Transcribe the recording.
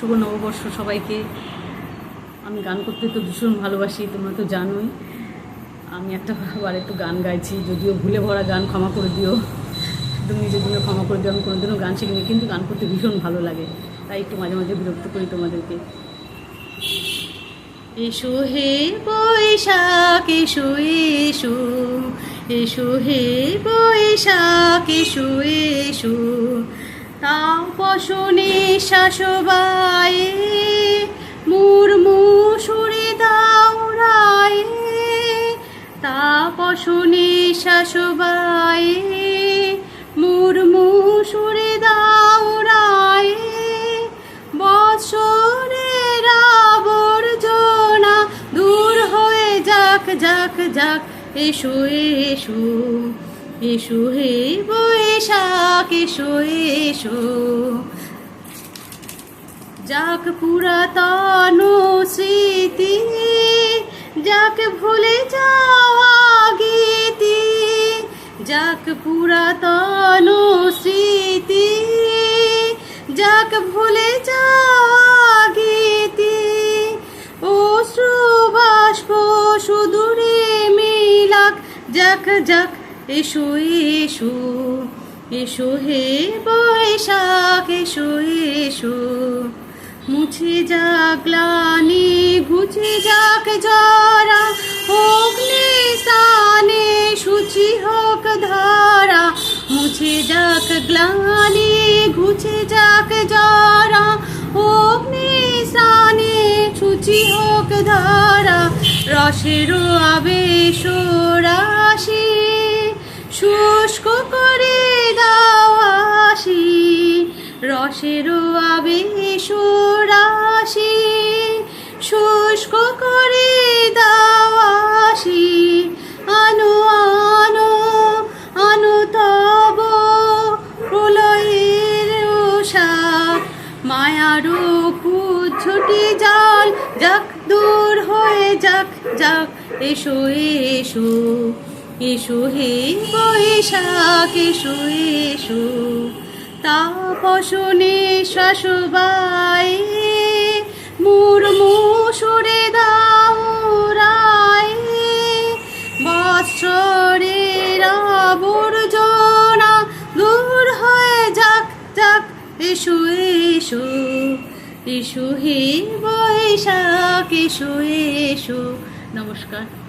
শুভ নববর্ষ সবাইকে। আমি গান করতে তো ভীষণ ভালোবাসি, তোমরা তো জানোই। আমি একটা আবার একটু গান গাইছি, যদিও ভুলে ভরা গান ক্ষমা করে দিও। তুমি নিজের জন্য ক্ষমা করে দিও, আমি কোনোদিনও গান শিখিনি, কিন্তু গান করতে ভীষণ ভালো লাগে। তাই একটু মাঝে মাঝে বিরক্ত করি তোমাদেরকে। এসো হে বৈশাখ, এসো এসো। এসো হে বৈশাখ, এসো এসো। তাও বসনে শাসবায়ে মুরমু সুরে দাউরায়ে তা বসনে শাসবায়ে মুরমু সুরে দাউরায়ে বৎসরের আবর্জনা দূর হয়ে যাক যাক যাক, এসো এসো। এসো হে বৈশাখ এসো এসো। যাক পুরাতন স্মৃতি, যাক ভুলে যাওয়া গীতি যাক পুরাতন স্মৃতি, যাক ভুলে যাওয়া গীতি অশ্রু বাষ্প সুদূরে মিলাক, যাক যাক এসো এসো এসো হে বৈশাখ, এসো এসো। মুছে যাক গ্লানি, ঘুচে যাক জরা, অগ্নি সানে সুচি হোক ধারা। মুছে যাক গ্লানি, ঘুচে যাক জরা, অগ্নি স্থানে সুচি হোক ধারা। রসের আবেশ রাশি রসের আবেশ রাশি শুষ্ক করে দাওয়াসি আনো আনো আনো তব প্রলয়ের ওষাক মায়ারও ছুটি জাল, যাক দূর হয়ে যাক যাক, এসো এসো এসো হে বৈশাখ, এসো এসো। তাপসনে শাসবাই মুরমু সুরে দাউরাই বৎসরের আবর্জনা দূর হয়ে যাক যাক, এসো এসো এসো হে বৈশাখ, এসো এসো। নমস্কার।